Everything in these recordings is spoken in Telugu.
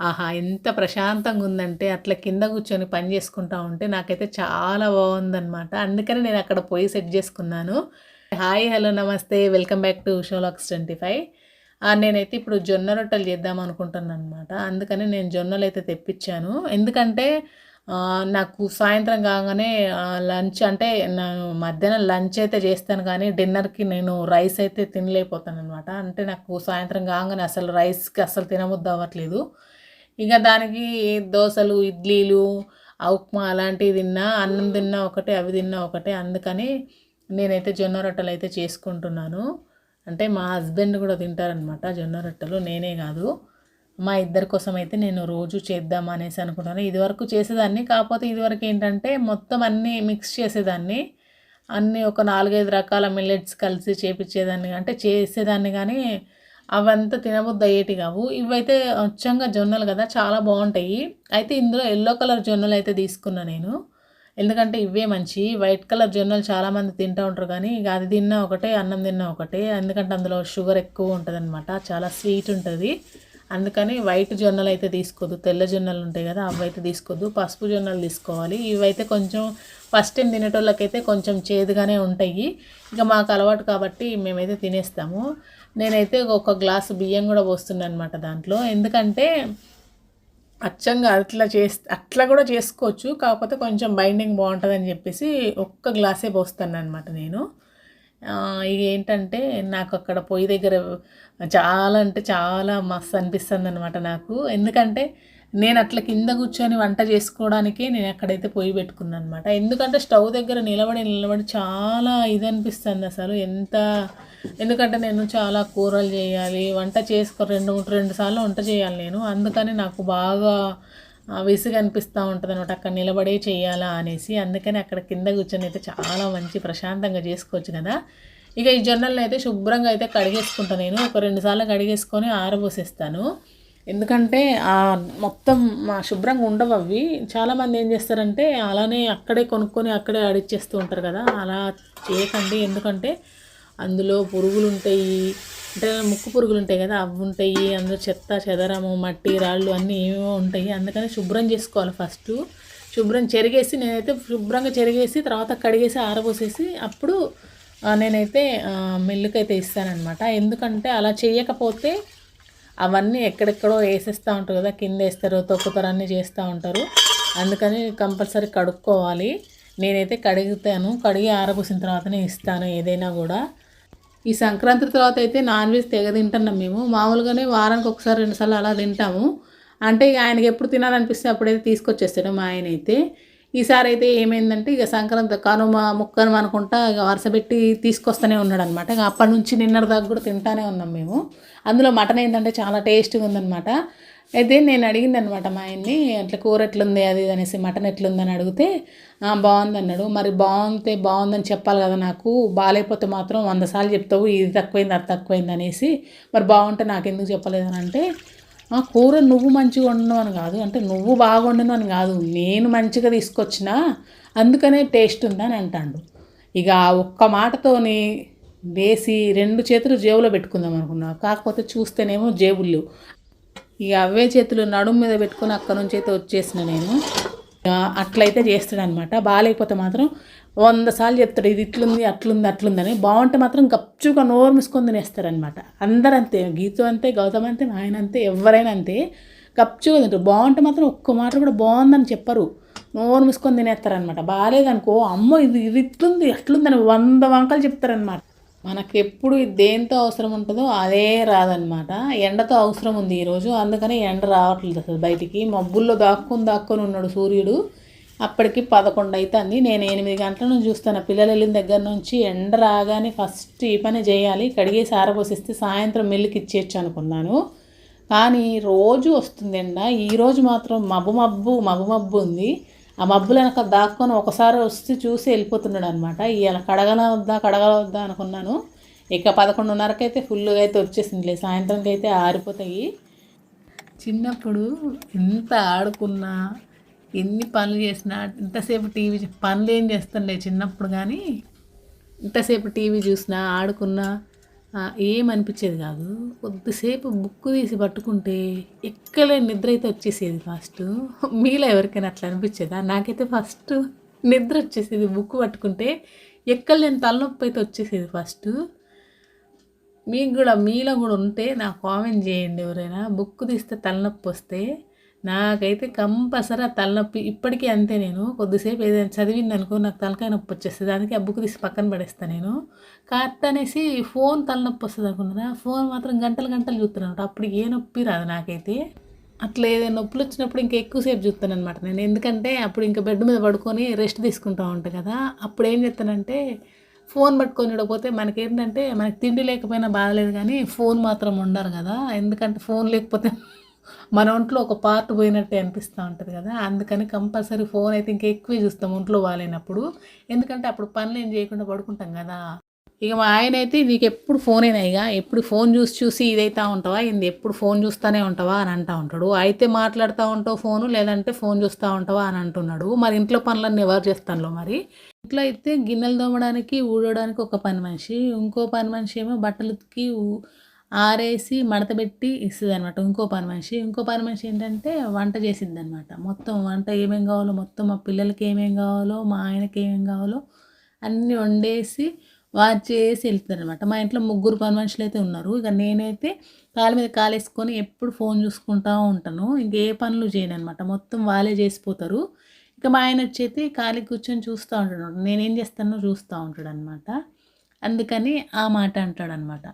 ఆహా! ఎంత ప్రశాంతంగా ఉందంటే అట్లా కింద కూర్చొని పని చేసుకుంటా ఉంటే నాకైతే చాలా బాగుందనమాట. అందుకని నేను అక్కడ పోయి సెట్ చేసుకున్నాను. హాయ్! హలో! నమస్తే! వెల్కమ్ బ్యాక్ టు షోలాక్స్ ట్వంటీ ఫైవ్ నేనైతే ఇప్పుడు జొన్న రొట్టెలు చేద్దాం అనుకుంటున్నాననమాట. అందుకని నేను జొన్నలు అయితే తెప్పించాను. ఎందుకంటే నాకు సాయంత్రం కాగానే లంచ్ అంటే నేను మధ్యాహ్నం లంచ్ అయితే చేస్తాను కానీ డిన్నర్‌కి నేను రైస్ అయితే తినలేకపోతాననమాట. అంటే నాకు సాయంత్రం కాగానే అసలు రైస్‌కి అసలు తినబుద్ధి అవ్వట్లేదు. ఇక దానికి దోశలు ఇడ్లీలు, ఆ ఉప్మా అలాంటివి తిన్నా, అన్నం తిన్నా ఒకటే, అవి తిన్నా ఒకటే. అందుకని నేనైతే జొన్న రొట్టెలు అయితే చేసుకుంటున్నాను. అంటే మా హస్బెండ్ కూడా తింటారనమాట జొన్న రొట్టెలు. నేనే కాదు. మా ఇద్దరి కోసం అయితే నేను రోజు చేద్దాం అనేసి అనుకున్నాను. ఇదివరకు చేసేదాన్ని. కాకపోతే ఇదివరకు ఏంటంటే మొత్తం అన్నీ మిక్స్ చేసేదాన్ని. అన్నీ ఒక 4, 5 రకాల మిల్లెట్స్ కలిసి చేపించేదాన్ని అంటే చేసేదాన్ని కానీ అవంతా తినబుద్ధి అయ్యేటివి కావు. ఇవైతే అచ్చంగా జొన్నలు కదా! చాలా బాగుంటాయి. అయితే ఇందులో ఎల్లో కలర్ జొన్నలు అయితే తీసుకున్నా నేను. ఎందుకంటే ఇవే మంచి వైట్ కలర్ జొన్నలు చాలామంది తింటా ఉంటారు కానీ ఇక అది తిన్నా ఒకటే, అన్నం తిన్నా ఒకటే. ఎందుకంటే అందులో షుగర్ ఎక్కువ ఉంటుంది చాలా స్వీట్ ఉంటుంది అందుకని వైట్ జొన్నలు అయితే తీసుకోవద్దు. తెల్ల జొన్నలు ఉంటాయి కదా! అవైతే తీసుకోవద్దు. పసుపు జొన్నలు తీసుకోవాలి. ఇవైతే కొంచెం ఫస్ట్ టైం తినేటోళ్ళకైతే కొంచెం చేదుగానే ఉంటాయి. ఇక మాకు అలవాటు కాబట్టి మేమైతే తినేస్తాము. నేనైతే ఒక గ్లాసు బియ్యం కూడా పోస్తున్నాను అనమాట దాంట్లో. ఎందుకంటే అచ్చంగా అట్లా చేస్ అట్లా కూడా చేసుకోవచ్చు. కాకపోతే కొంచెం బైండింగ్ బాగుంటుందని చెప్పేసి ఒక్క గ్లాసే పోస్తాను అనమాట నేను. ఏంటంటే నాకు అక్కడ పొయ్యి దగ్గర చాలా అంటే చాలా మస్తు అనిపిస్తుందనమాట నాకు. ఎందుకంటే నేను అట్లా కింద కూర్చొని వంట చేసుకోవడానికే నేను అక్కడైతే పొయ్యి పెట్టుకున్నాననమాట. ఎందుకంటే స్టవ్ దగ్గర నిలబడి, నిలబడి చాలా ఇది అనిపిస్తుంది అసలు. ఎంత ఎందుకంటే నేను చాలా కూరలు చేయాలి. వంట చేసుకో 2, 2 సార్లు వంట చేయాలి నేను. అందుకని నాకు బాగా విసుగు అనిపిస్తూ ఉంటుంది అనమాట అక్కడ నిలబడే చేయాలా అనేసి. అందుకని అక్కడ కింద కూర్చొని అయితే చాలా మంచి ప్రశాంతంగా చేసుకోవచ్చు కదా! ఇక ఈ జొన్నలను అయితే శుభ్రంగా అయితే కడిగేసుకుంటాను నేను. ఒక రెండు సార్లు కడిగేసుకొని ఆరబోసేస్తాను. ఎందుకంటే మొత్తం మా శుభ్రంగా ఉండవు అవి. చాలామంది ఏం చేస్తారంటే అలానే అక్కడే కొనుక్కొని అక్కడే అడిచేస్తూ ఉంటారు కదా! అలా చేయకండి. ఎందుకంటే అందులో పురుగులు ఉంటాయి. అంటే ముక్కు పురుగులు ఉంటాయి కదా! అవి ఉంటాయి. అందులో చెత్త, చెదరము, మట్టి, రాళ్ళు అన్నీ ఏమేమో ఉంటాయి. అందుకని శుభ్రం చేసుకోవాలి ఫస్ట్ శుభ్రం చెరిగేసి నేనైతే శుభ్రంగా చెరిగేసి తర్వాత కడిగేసి ఆరబోసేసి అప్పుడు నేనైతే ఆహ్, అయితే ఇస్తాననమాట. ఎందుకంటే అలా చేయకపోతే అవన్నీ ఎక్కడెక్కడో వేసేస్తూ ఉంటారు కదా! కింద వేస్తారు తొక్కుతారు అన్నీ చేస్తూ ఉంటారు. అందుకని కంపల్సరీ కడుక్కోవాలి. నేనైతే కడుగుతాను. కడిగి ఆరబోసిన తర్వాతనే ఇస్తాను ఏదైనా కూడా. ఈ సంక్రాంతి తర్వాత అయితే నాన్ వెజ్ తెగ తింటున్నాం మేము. మామూలుగానే వారానికి ఒకసారి, రెండుసార్లు అలా తింటాము. అంటే ఇక ఆయనకి ఎప్పుడు తినాలనిపిస్తే అప్పుడైతే తీసుకొచ్చేస్తాడు మా ఆయన అయితే ఈసారి అయితే ఏమైందంటే ఇక సంక్రాంతి కనుమ, ముక్కను అనుకుంటా ఇక వరుసపెట్టి తీసుకొస్తూనే ఉన్నాడనమాట. ఇక అప్పటి నుంచి నిన్నటి దాకా కూడా తింటానే ఉన్నాం మేము. అందులో మటన్ ఏంటంటే చాలా టేస్ట్‌గా ఉందనమాట. అయితే నేను అడిగింది అనమాట మా ఆయన్ని అట్లా కూర ఎట్లుంది అది అనేసి మటన్ ఎట్లుందని అడిగితే బాగుంది అన్నాడు మరి బాగుంటే బాగుందని చెప్పాలి కదా నాకు. బాగాలేకపోతే మాత్రం వంద సార్లు చెప్తావు ఇది తక్కువైంది, అది తక్కువైంది అనేసి. మరి బాగుంటే నాకు ఎందుకు చెప్పలేదని అంటే ఆ! కూర నువ్వు మంచిగా వండినావు అని కాదు. అంటే నువ్వు బాగా వండినావు అని కాదు. నేను మంచిగా తీసుకొచ్చిన అందుకనే టేస్ట్ ఉందని అంటాండు. ఇక ఒక్క మాటతోని వేసి రెండు చేతులు జేబులో పెట్టుకుందాం అనుకున్నా. కాకపోతే చూస్తేనేమో జేబులు ఇక అవే చేతులు నడుము మీద పెట్టుకొని అక్కడి నుంచి అయితే వచ్చేసిన నేను. అట్లయితే చేస్తాడనమాట. బాగాలేకపోతే మాత్రం వంద సార్లు చెప్తాడు. ఇది ఇట్లుంది, అట్లుంది, అట్లుందని. బాగుంటే మాత్రం గప్చుగా నోరు మూసుకొని తినేస్తారనమాట. అందరూ అంతే. గీతు అంతే, గౌతమ్ అంతే, ఆయన అంతే, ఎవరైనా అంతే. గప్చుగా తింటారు. బాగుంటే మాత్రం ఒక్క మాట కూడా బాగుందని చెప్పరు. నోరు మూసుకొని తినేస్తారనమాట. బాగాలేదనుకో అమ్మో! ఇది ఇది ఇట్లుంది, అట్లుందని వంద వంకలు చెప్తారనమాట. మనకెప్పుడు దేంతో అవసరం ఉంటుందో అదే రాదనమాట. ఎండతో అవసరం ఉంది ఈరోజు. అందుకని ఎండ రావట్లేదు అసలు బయటికి. మబ్బుల్లో దాక్కుని దాక్కుని ఉన్నాడు సూర్యుడు. అప్పటికి పదకొండు అవుతుంది నేను ఎనిమిది గంటల నుంచి చూస్తాను పిల్లలు వెళ్ళిన దగ్గర నుంచి ఎండ రాగానే ఫస్ట్ ఈ పని చేయాలి. కడిగేసి ఆరబోసేస్తే సాయంత్రం మిల్లుకి ఇచ్చేయచ్చు అనుకున్నాను. కానీ రోజు వస్తుంది ఎండ. ఈరోజు మాత్రం మబ్బు మబ్బు, మబ్బు మబ్బు ఉంది. ఆ మబ్బుల వెనక దాక్కొని ఒకసారి వస్తే చూసి వెళ్ళిపోతున్నాడు అనమాట. ఇవాళ కడగల వద్దా, కడగల వద్దా అనుకున్నాను. ఇక 11:30కి అయితే ఫుల్గా అయితే వచ్చేసిందిలే. సాయంత్రంకి అయితే ఆరిపోతాయి. చిన్నప్పుడు ఎంత ఆడుకున్నా, ఎన్ని పనులు చేసినా, ఇంతసేపు టీవీ పనులు ఏం చేస్తుండే చిన్నప్పుడు కానీ ఇంతసేపు టీవీ చూసినా, ఆడుకున్నా ఏమనిపించేది ఏం అనిపించేది కాదు. కొద్దిసేపు బుక్ తీసి పట్టుకుంటే ఎక్కలే నిద్ర అయితే వచ్చేసేది ఫస్ట్. మీలో ఎవరికైనా అట్లా అనిపించేదా? నాకైతే ఫస్ట్ నిద్ర వచ్చేసేది బుక్ పట్టుకుంటే ఎక్కలేని తలనొప్పి అయితే వచ్చేసేది ఫస్ట్. మీకు కూడా మీలో కూడా ఉంటే నాకు కామెంట్ చేయండి ఎవరైనా. బుక్ తీస్తే తలనొప్పి వస్తే నాకైతే కంపల్సరీ ఆ తలనొప్పి ఇప్పటికీ అంతే నేను. కొద్దిసేపు ఏదైనా చదివింది అనుకో నాకు తలకాయ నొప్పి వచ్చేస్తుంది. అందుకే ఆ బుక్ తీసి పక్కన పడేస్తాను నేను. కరెక్ట్ అనేసి ఫోన్ తలనొప్పి వస్తుంది అనుకున్నారా ఫోన్ మాత్రం గంటలు గంటలు చూస్తున్నాను. అప్పుడు ఏ నొప్పి రాదు నాకైతే. అట్లా ఏదైనా నొప్పులు వచ్చినప్పుడు ఇంకా ఎక్కువసేపు చూస్తాను అనమాట నేను. ఎందుకంటే అప్పుడు ఇంకా బెడ్ మీద పడుకొని రెస్ట్ తీసుకుంటూ ఉంటాను కదా. అప్పుడు ఏం చేస్తానంటే ఫోన్ పట్టుకొని చూడకపోతే మనకేంటంటే మనకి తిండి లేకపోయినా బాధలేదు కానీ ఫోన్ మాత్రం ఉండరు కదా. ఎందుకంటే ఫోన్ లేకపోతే మన ఒంట్లో ఒక పార్ట్ పోయినట్టే అనిపిస్తూ ఉంటుంది కదా? అందుకని కంపల్సరీ ఫోన్ అయితే ఇంకా ఎక్కువే చూస్తాం ఒంట్లో బాగాలేనప్పుడు. ఎందుకంటే అప్పుడు పనులు ఏం చేయకుండా పడుకుంటాం కదా? ఇక మా ఆయన అయితే నీకు ఎప్పుడు ఫోనేనా ఇక? ఎప్పుడు ఫోన్ చూసి చూసి ఇదైతా ఉంటావా? ఇది ఎప్పుడు ఫోన్ చూస్తూనే ఉంటావా? అని అంటూ ఉంటాడు. అయితే మాట్లాడుతూ ఉంటావు ఫోను? లేదంటే ఫోన్ చూస్తూ ఉంటావా? అని అంటున్నాడు. మరి ఇంట్లో పనులన్నీ ఎవరు చేస్తాను మరి? ఇంట్లో అయితే గిన్నెలు తోమడానికి ఊడడానికి ఒక పని మనిషి. ఇంకో పని మనిషి ఏమో బట్టలకి ఆరేసి మడతబెట్టి ఇస్తుంది అనమాట ఇంకో పని మనిషి ఇంకో పని మనిషి ఏంటంటే వంట చేసిద్ది అనమాట మొత్తం వంట ఏమేం కావాలో మొత్తం మా పిల్లలకి ఏమేం కావాలో మా ఆయనకి ఏమేం కావాలో అన్నీ వండేసి వాచ్ చేసి వెళ్తుంది అనమాట మా ఇంట్లో ముగ్గురు పని మనుషులు అయితే ఉన్నారు. ఇక నేనైతే కాళ్ళ మీద కాలేసుకొని ఎప్పుడు ఫోన్ చూసుకుంటూ ఉంటాను. ఇంకే పనులు చేయను అనమాట మొత్తం వాళ్ళే చేసిపోతారు. ఇక మా ఆయన వచ్చేది ఖాళీ కూర్చొని చూస్తూ ఉంటాడు. నేనేం చేస్తానో చూస్తూ ఉంటాడు అనమాట అందుకని ఆ మాట అంటాడనమాట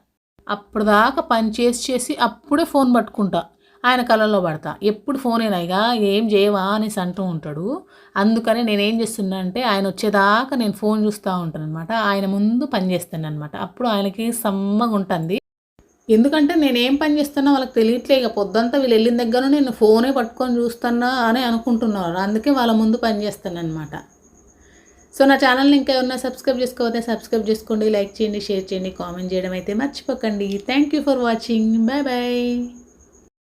అప్పుడు దాకా పని చేసి చేసి అప్పుడే ఫోన్ పట్టుకుంటా. ఆయన కళ్ళల్లో పడతా. ఎప్పుడు ఫోనేనా ఇక ఏం చేయవా అనేసి అంటూ ఉంటాడు. అందుకని నేనేం చేస్తున్నా అంటే ఆయన వచ్చేదాకా నేను ఫోన్ చూస్తూ ఉంటాను అనమాట ఆయన ముందు పని చేస్తాను అనమాట అప్పుడు ఆయనకి సమ్మగా ఉంటుంది. ఎందుకంటే నేనేం పని చేస్తున్నా వాళ్ళకి తెలియట్లే. ఇక పొద్దంతా వీళ్ళు వెళ్ళిన దగ్గర నేను ఫోనే పట్టుకొని చూస్తున్నా అని అనుకుంటున్నారు. అందుకే వాళ్ళ ముందు పని చేస్తాను అనమాట సో నా ఛానల్ని ఇంకా ఏమన్నా సబ్స్క్రైబ్ చేసుకోకపోతే సబ్స్క్రైబ్ చేసుకోండి లైక్ చేయండి షేర్ చేయండి కామెంట్ చేయడం అయితే మర్చిపోకండి. Thank you for watching bye bye